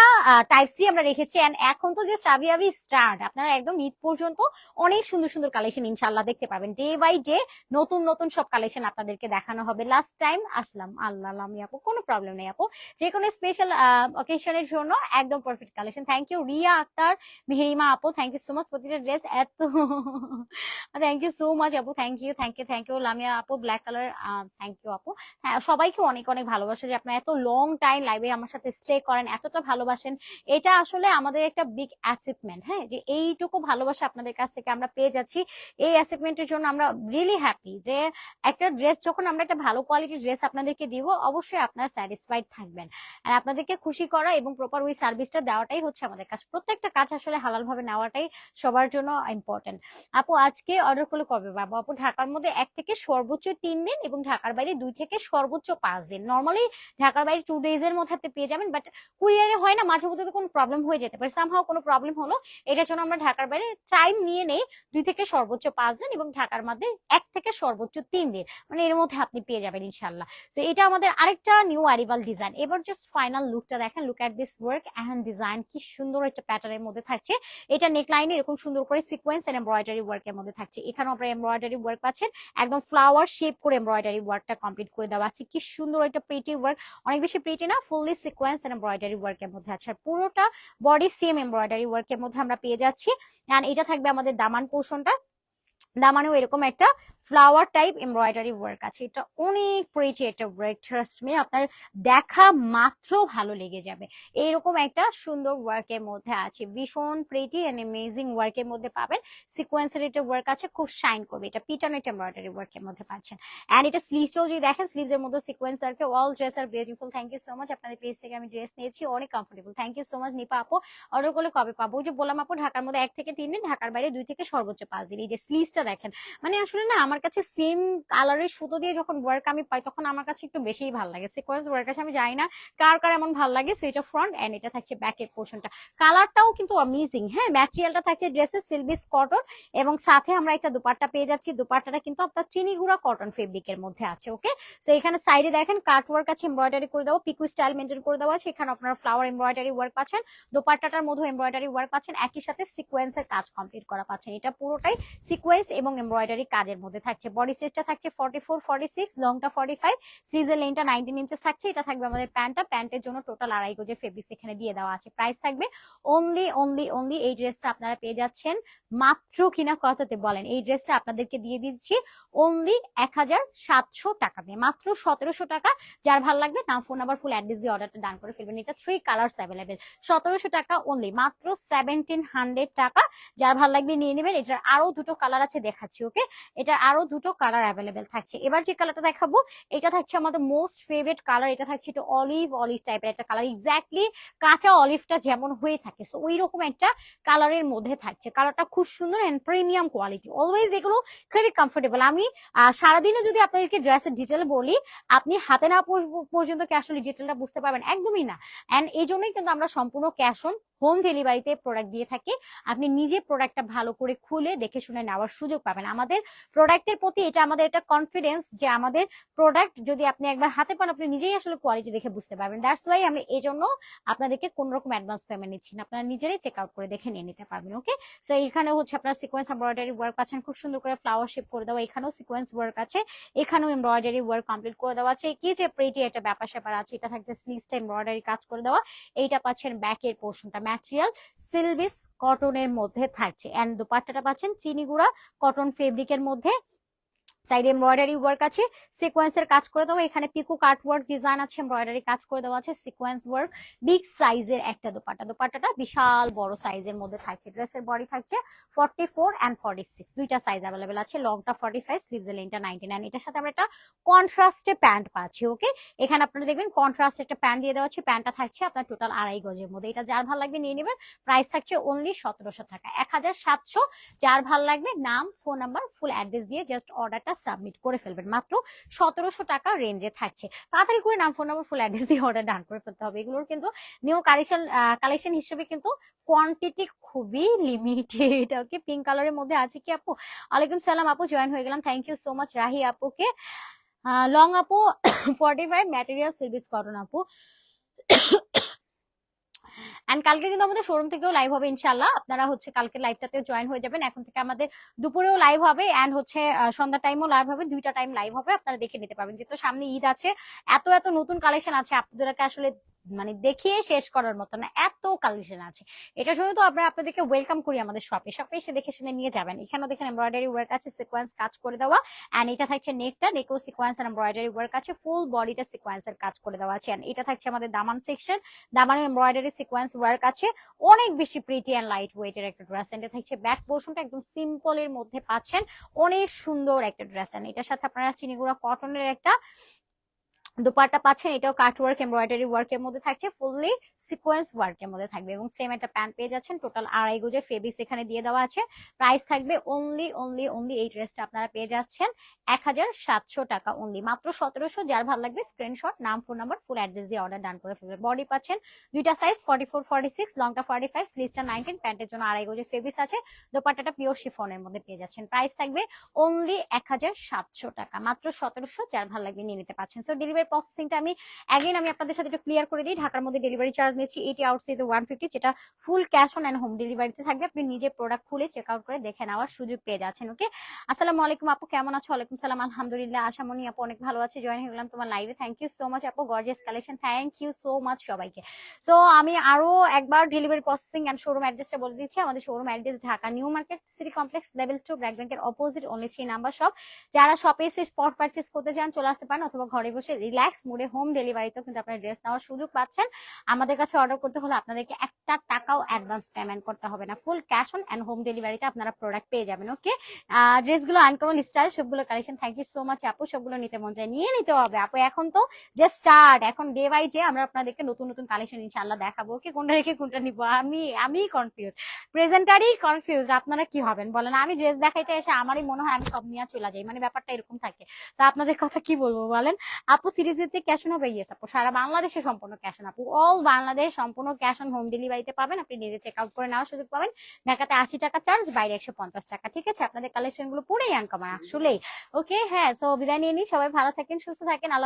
B: টাইপসি আমরা রেখেছি। এন্ড এখন তো যে সাবিয়াবি স্টার্ট আপনারা একদম ঈদ পর্যন্ত অনেক সুন্দর সুন্দর কালেকশন ইনশাল্লাহ দেখতে পাবেন। ডে বাই ডে নতুন নতুন সব কালেকশন আপনাদেরকে দেখানো হবে। লাস্ট টাইম আসলাম। আল্লাহ আমি আপু, কোনো প্রবলেম নেই আপু। যে কোনো স্পেশাল অকেশনের জন্য একদম perfect collection thank you Riya, Akter, Mehrima আপু থ্যাংক ইউ সো মাচ প্রতিটা ড্রেস এত থ্যাংক ইউ সো মাচ আপু। Thank you thank you thank you Lamia আপু ব্ল্যাক কালার থ্যাংক ইউ আপু। হ্যাঁ সবাইকে অনেক অনেক ভালোবাসা যে আপনারা এত লং টাইম লাইভে আমার সাথে স্টে করেন, এতটা ভালোবাসেন। এটা আসলে আমাদের একটা বিগ অ্যাচিভমেন্ট হ্যাঁ? যে এইটুকু ভালোবাসা আপনাদের কাছ থেকে আমরা পেয়ে যাচ্ছি। এই অ্যাচিভমেন্টের জন্য আমরা রিয়েলি হ্যাপি যে একটা ড্রেস যখন আমরা একটা ভালো কোয়ালিটির ড্রেস আপনাদেরকে দিব, অবশ্যই আপনারা স্যাটিসফাইড থাকবেন। আর আপনাদেরকে খুশি করা এবং প্রপার ওই সার্ভিসটা দেওয়াটাই হচ্ছে আমাদের কাজ। প্রত্যেকটা কাজ আসলে হালাল ভাবে নেওয়াটাই সবার জন্য ইম্পর্টেন্ট আপু, আজকে অর্ডার করলে কবে পাবো? আপু, ঢাকার মধ্যে এক থেকে সর্বোচ্চ তিন দিন এবং ঢাকার বাইরে দুই থেকে সর্বোচ্চ পাঁচ দিন। নর্মালি ঢাকার বাইরে টু ডেজ এর মধ্যে আপনি পেয়ে যাবেন বাট কুরিয়ারে হয় না, মাঝে মধ্যে কোনো প্রবলেম হয়ে যেতে পারে। সামহাও কোনো প্রবলেম হলো এটার জন্য আমরা ঢাকার বাইরে টাইম নিয়ে নেই, দুই থেকে সর্বোচ্চ পাঁচ দিন এবং ঢাকার মধ্যে এক থেকে সর্বোচ্চ তিন দিন। মানে এর মধ্যে আপনি পেয়ে যাবেন ইনশাল্লাহ তো এটা আমাদের আরেকটা নিউ অ্যারিভাল ডিজাইন এবার জাস্ট ফাইনাল লুকটা দেখেন। Look at this work and design কি সুন্দর একটা প্যাটার্নের মধ্যে থাকছে। এটা নেকলাইনে এরকম সুন্দর করে সিকোয়েন্স এন্ড এমব্রয়ডারি ওয়ার্কের মধ্যে থাকছে। এখানেও আপনারা এমব্রয়ডারি ওয়ার্ক পাচ্ছেন। একদম ফ্লাওয়ার শেপ করে এমব্রয়ডারি ওয়ার্কটা কমপ্লিট করে দেওয়া আছে। কি সুন্দর একটা প্রিটি ওয়ার্ক অনেক বেশি প্রিটি না ফুললি সিকোয়েন্স এন্ড এমব্রয়ডারি ওয়ার্কের মধ্যে আছে। আর পুরোটা বডি সেম এমব্রয়ডারি ওয়ার্কের মধ্যে আমরা পেয়ে যাচ্ছি। অ্যান্ড এটা থাকবে আমাদের দামান পোর্শনটা দামানেও এরকম একটা ফ্লাওয়ার টাইপ এমব্রয়ডারি ওয়ার্ক আছে। এটা অনেক প্রিটি একটা ওয়ার্ক ট্রাস্ট মি আপনার দেখা মাত্র ভালো লেগে যাবে। এইরকম একটা সুন্দর ওয়ার্কের মধ্যে আছে। ভীষণ প্রিটি এন্ড অ্যামেজিং ওয়ার্কের মধ্যে পাবেন। সিকোয়েন্সের এটা ওয়ার্ক আছে, খুব শাইন করবে। এটা পিটানেট এমব্রয়ডারি ওয়ার্কের মধ্যে পাচ্ছেন। এন্ড এটা স্লিভসও যদি দেখেন স্লিভসের মধ্যে সিকোয়েন্স আছে all dress are beautiful thank you so much আপনাদের পেজ থেকে আমি ড্রেস নিয়েছি, অনেক comfortable thank you so much Nipa আপু। অর্ডার করলে কবে পাবো? যে বললাম আপু, ঢাকার মধ্যে এক থেকে তিন দিন, ঢাকার বাইরে দুই থেকে সর্বোচ্চ পাঁচ দিন। এই যে স্লিভসটা দেখেন মানে আসলে না, আমার কাছে সেম কালারের সুতো দিয়ে যখন ওয়ার্ক আমি পাই, তখন আমার কাছে একটু বেশিই ভালো লাগে। সিকোয়েন্স ওয়ার্ক আছে আমি জানি না কার কার এমন ভালো লাগে সো এটা ফ্রন্ট এন্ড এটা থাকছে ব্যাকের পোর্শনটা কালারটাও কিন্তু অ্যামেজিং হ্যাঁ? ম্যাটেরিয়ালটা থাকছে ড্রেসের সিলভিস কটন এবং সাথে আমরা একটা দুপাট্টা পেয়ে যাচ্ছি। দুপাট্টাটা কিন্তু আপনার চিনিগুড়া কটন ফেব্রিকের মধ্যে আছে ওকে সো এখানে সাইডে দেখেন কাট ওয়ার্ক আছে এমব্রয়ডারি করে দেওয়া পিকু স্টাইল মেনটেন করে দেওয়া আছে। এখানে আপনারা ফ্লাওয়ার এমব্রয়ডারি ওয়ার্ক পাচ্ছেন, দোপাট্টাটার মধ্যে এমব্রয়ডারি ওয়ার্ক পাচ্ছেন, একই সাথে সিকোয়েন্সের কাজ কমপ্লিট করা পাচ্ছেন। এটা পুরোটাই সিকোয়েন্স এবং এমব্রয়ডারি কাজের মধ্যে থাকছে। বডি সাইজটা থাকছে ফর্টি ফোর ফর্টি সিক্স লংটা ফর্টি ফাইভ স্লিভের লেনটা নাইনটিন ইঞ্চেস থাকছে। এটা থাকবে আমাদের প্যান্টটা। প্যান্টের জন্য টোটাল আড়াই গজের ফেব্রিক্স এখানে দিয়ে দেওয়া আছে। প্রাইস থাকবে অনলি অনলি অনলি এই ড্রেসটা আপনারা পেয়ে যাচ্ছেন। মাত্র কিনা কথাতে বলেন, এই ড্রেসটা আপনাদেরকে দিয়ে দিচ্ছি। অনলি এক হাজার সাতশো টাকা দিয়ে। মাত্র সতেরোশো টাকা। যার ভালো লাগবে নাম ফোন নাম্বার ফুল অ্যাড্রেস দিয়ে অর্ডারটা ডান করে ফেলবেন। এটা থ্রি কালার্স অ্যাভেলেবেল সতেরোশো টাকা অনলি মাত্র সেভেন্টিন হান্ড্রেড টাকা। যার ভালো লাগবে, নিয়ে নেবেন। এটার আরও দুটো কালার আছে দেখাচ্ছি ওকে এটার আরও দুটো কালার অ্যাভেলেবেল থাকছে। এবার যে কালারটা দেখাবো, এটা থাকছে আমাদের মোস্ট ফেভারিট কালার এটা থাকছে একটু অলিভ অলিভ টাইপের একটা কালার এক্স্যাক্টলি কাঁচা অলিভটা যেমন হয়ে থাকে সো ওই রকম একটা কালারের মধ্যে থাকছে। কালারটা খুব সুন্দর অ্যান্ড প্রিমিয়াম কোয়ালিটি অলওয়েজ এগুলো খুবই কমফোর্টেবল আমি আহ, সারাদিনে যদি আপনাদেরকে ড্রেসের ডিটেল বলি আপনি হাতে না পর- পর্যন্ত কি আসলে ডিটেলটা বুঝতে পারবেন একদমই না। এন্ড এই জন্যই কিন্তু আমরা সম্পূর্ণ ক্যাশ অন হোম ডেলিভারিতে প্রোডাক্ট দিয়ে থাকি। আপনি নিজে প্রোডাক্টটা ভালো করে খুলে দেখে শুনে নেওয়ার সুযোগ পাবেন। আমাদের প্রোডাক্টের প্রতি এটা আমাদের একটা কনফিডেন্স যে আমাদের প্রোডাক্ট যদি আপনি একবার হাতে পান, আপনি নিজেই আসলে কোয়ালিটি দেখে বুঝতে পারবেন। দ্যাটস ওয়াই আমি এই জন্য আপনাদেরকে কোন রকম অ্যাডভান্স পেমেন্ট নিচ্ছি না। আপনারা নিজেরাই চেক আউট করে দেখে নিয়ে নিতে পারবেন ওকে সো এখানে হচ্ছে আপনার সিকোয়েন্স এমব্রয়ডারি ওয়ার্ক পাচ্ছেন। খুব সুন্দর করে ফ্লাওয়ার শেপ করে দেওয়া। এখানেও সিকোয়েন্স ওয়ার্ক আছে। এখানেও এমব্রয়ডারি ওয়ার্ক কমপ্লিট করে দেওয়া আছে। কি যে প্রিটি একটা ব্যাপার স্যাপার আছে। এটা থাকছে স্লিভসটা এমব্রয়ডারি কাজ করে দেওয়া। এইটা পাচ্ছেন ব্যাকের পোর্শনটা ম্যাটেরিয়াল সিলভিস কটনের মধ্যে থাকছে। এন্ড দুপাট্টাটা পাচ্ছেন চিনি গুঁড়া কটন ফেব্রিকের মধ্যে। সাইডে এমব্রয়ডারি ওয়ার্ক আছে সিকোয়েন্সের কাজ করে দেওয়া এখানে পিকো কাট ওয়ার্ক ডিজাইন আছে এমব্রয়ডারি কাজ করে দেওয়া আছে সিকোয়েন্স ওয়ার্ক বিগ সাইজের একটা দোপাট্টা। দোপাট্টাটা বিশাল বড় সাইজের মধ্যে থাকছে। ড্রেসের বডি থাকছে forty four and forty six দুইটা সাইজ অ্যাভেলেবেল আছে লংটা ফর্টি ফাইভ স্লিভস লেনটা নাইনটি নাইন এটার সাথে আমরা একটা কন্ট্রাস্টে প্যান্ট পাচ্ছি ওকে এখানে আপনারা দেখবেন কন্ট্রাস্ট একটা প্যান্ট দিয়ে দেওয়া আছে প্যান্টটা থাকছে আপনার টোটাল আড়াই গজের মধ্যে। এটা যার ভালো লাগবে নিয়ে নেবেন প্রাইস থাকছে অনলি সতেরোশো টাকা। এক হাজার সাতশো, যার ভালো লাগবে নাম ফোন নাম্বার ফুল অ্যাড্রেস দিয়ে জাস্ট অর্ডারটা সাবমিট করে ফেলবেন। মাত্র সতেরোশো টাকা রেঞ্জে থাকছে। তাড়াতাড়ি করে নাম ফোন নাম্বার ফুল অ্যাড্রেস দিয়ে অর্ডার ডান করে ফেলতে হবে। এগুলোর কিন্তু নিউ কালেকশন কালেকশন হিসেবে কিন্তু কোয়ান্টিটি খুবই লিমিটেড ওকে পিঙ্ক কালারের মধ্যে আছে কি আপু? ওয়ালাইকুম সালাম আপু জয়েন হয়ে গেলাম। Thank you so much Rahi আপুকে। লং আপু ফর্টি ফাইভ ম্যাটেরিয়াল সার্ভিস করুন আপু। এন্ড কালকে কিন্তু আমাদের শোরুম থেকেও লাইভ হবে ইনশাল্লাহ আপনারা হচ্ছে কালকে লাইভটাতেও জয়েন হয়ে যাবেন। এখন থেকে আমাদের দুপুরেও লাইভ হবে এন্ড হচ্ছে সন্ধ্যা টাইমও লাইভ হবে, দুইটা টাইম লাইভ হবে। আপনারা দেখে নিতে পারবেন। যেহেতু সামনে ঈদ আছে, এত এত নতুন কালেকশন আছে, আপনাদেরকে আসলে মানে দেখিয়ে শেষ করার মতো না, এত কালেকশন আছে। এটা শুনে তো আমরা আপনাদেরকে ওয়েলকাম করি আমাদের শপে শপে এসে দেখে শুনে নিয়ে যাবেন। এখানেও দেখেন এমব্রয়ডারি ওয়ার্ক আছে সিকোয়েন্স কাজ করে দেওয়া। এন্ড এটা থাকছে নেকটা নেকও সিকোয়েন্স আর এমব্রয়ডারি ওয়ার্ক আছে। ফুল বডিটা সিকোয়েন্সের কাজ করে দেওয়া আছে। And এটা থাকছে আমাদের দামান সেকশন দামানে এমব্রয়ডারি সিকোয়েন্স ওয়ার্ক আছে। অনেক বেশি প্রিটি অ্যান্ড লাইট ওয়েটের একটা ড্রেস এন্ড থাকছে ব্যাক পোর্শনটা একদম সিম্পল এর মধ্যে পাচ্ছেন। অনেক সুন্দর একটা ড্রেস এন্ড এটার সাথে আপনারা চিনিগুড়া কটনের একটা দোপাট্টা পাচ্ছেন, এটাও কাট ওয়ার্ক এমব্রয়ডারি ওয়ার্কের মধ্যে থাকছে ফুললি সিকোয়েন্স ওয়ার্কের মধ্যে থাকবে এবং সেম একটা প্যান্ট পেয়ে যাচ্ছেন টোটাল আড়াই গজের ফেব্রিক্স এখানে দিয়ে দেওয়া আছে। প্রাইস থাকবে অনলি অনলি অনলি এই ড্রেসটা আপনারা পেয়ে যাচ্ছেন এক হাজার সাতশো টাকা অনলি মাত্র সতেরোশো, যার ভালো লাগবে স্ক্রিনশট নাম ফোন নাম্বার ফুল অ্যাড্রেস দিয়ে অর্ডার ডান করে ফেলবে। বডি পাচ্ছেন দুইটা size forty four forty six লংটা forty five স্লিভসটা নাইনটিন প্যান্টের জন্য আড়াই গজের ফেব্রিক্স আছে। দোপাট্টাটা পিওর শিফনের মধ্যে পেয়ে যাচ্ছেন। প্রাইস থাকবে অনলি এক হাজার সাতশো টাকা। মাত্র সতেরোশো, যার ভালো লাগবে নিয়ে নিতে পারছেন সো ডেলিভারি ডেলিভারি প্রসেসিংটা আমি অ্যাগেন আমি আপনাদের সাথে একটু ক্লিয়ার করে দিই। ঢাকার মধ্যে ডেলিভারি চার্জ নিচ্ছি এইটি আউটসাইড ওয়ান ফিফটি যেটা full cash on and home ডেলিভারিতে থাকবে। আপনি নিজে প্রোডাক্ট খুলে চেক আউট করে দেখে নেওয়ার সুযোগ পেয়ে যাচ্ছেন ওকে আসসালামু আলাইকুম আপু, কেমন আছো? ওয়ালাইকুম সালাম, আলহামদুলিল্লাহ। আশামনি আপু অনেক ভালো আছে। জয়েন হয়ে গেলাম তোমার লাইভে থ্যাংক ইউ সো মাচ আপু। Gorgeous collection thank you so much সবাইকে। সো আমি আরও একবার ডেলিভারি প্রসেসিং অ্যান্ড শোরুম অ্যাড্রেসটা বলে দিচ্ছি। আমাদের showroom address Dhaka new market city complex level two BRAC ব্যাংকের opposite only three number shop যারা শপে এসে স্পট পারচেস করতে চান, চলে আসতে পারেন অথবা ঘরে বসে রিল্যাক্স মুডে হোম ডেলিভারিতেও কিন্তু আপনার ড্রেস নেওয়ার সুযোগ পাচ্ছেন। আমাদের কাছে অর্ডার করতে হলে আপনাদেরকে একটা টাকাও অ্যাডভান্স পেমেন্ট করতে হবে না। Full cash on and home ডেলিভারিতে আপনারা প্রোডাক্ট পেয়ে যাবেন ওকে ড্রেসগুলো আনকমন স্টাইল সবগুলো collection thank you so much আপু। সবগুলো নিতে মন যায় নিয়ে নিতে হবে আপু। এখন তো যে স্টার্ট এখন ডে বাই ডে আমরা আপনাদেরকে নতুন নতুন কালেকশন ইনশাল্লাহ দেখাবো ওকে কোনটা রেখে, কোনটা নিবো? আমি আমি কনফিউজ প্রেজেন্টারই কনফিউজ আপনারা কি হবেন বলেন? আমি ড্রেস দেখাইতে এসে আমারই মনে হয় আমি সব নিয়ে চলে যাই মানে ব্যাপারটা এরকম থাকে। তা আপনাদের কথা কি বলব বলেন? আপু সিরিজেতে ক্যাশ অন ইয়েস আপু। সারা বাংলাদেশে সম্পূর্ণ ক্যাশ অন আপু। অল বাংলাদেশ সম্পূর্ণ ক্যাশ অন হোম ডেলিভারিতে পাবেন। আপনি নিজে চেক আউট করে নেওয়ার সুযোগ পাবেন। ঢাকাতে আশি টাকা চার্জ বাইরে একশো পঞ্চাশ টাকা। ঠিক আছে? আপনাদের কালেকশনগুলো পুরোই আনকাম আসলেই। ওকে হ্যাঁ সো বিদায় নিয়ে নিই। সবাই ভালো থাকেন, সুস্থ থাকেন। আল্লাহ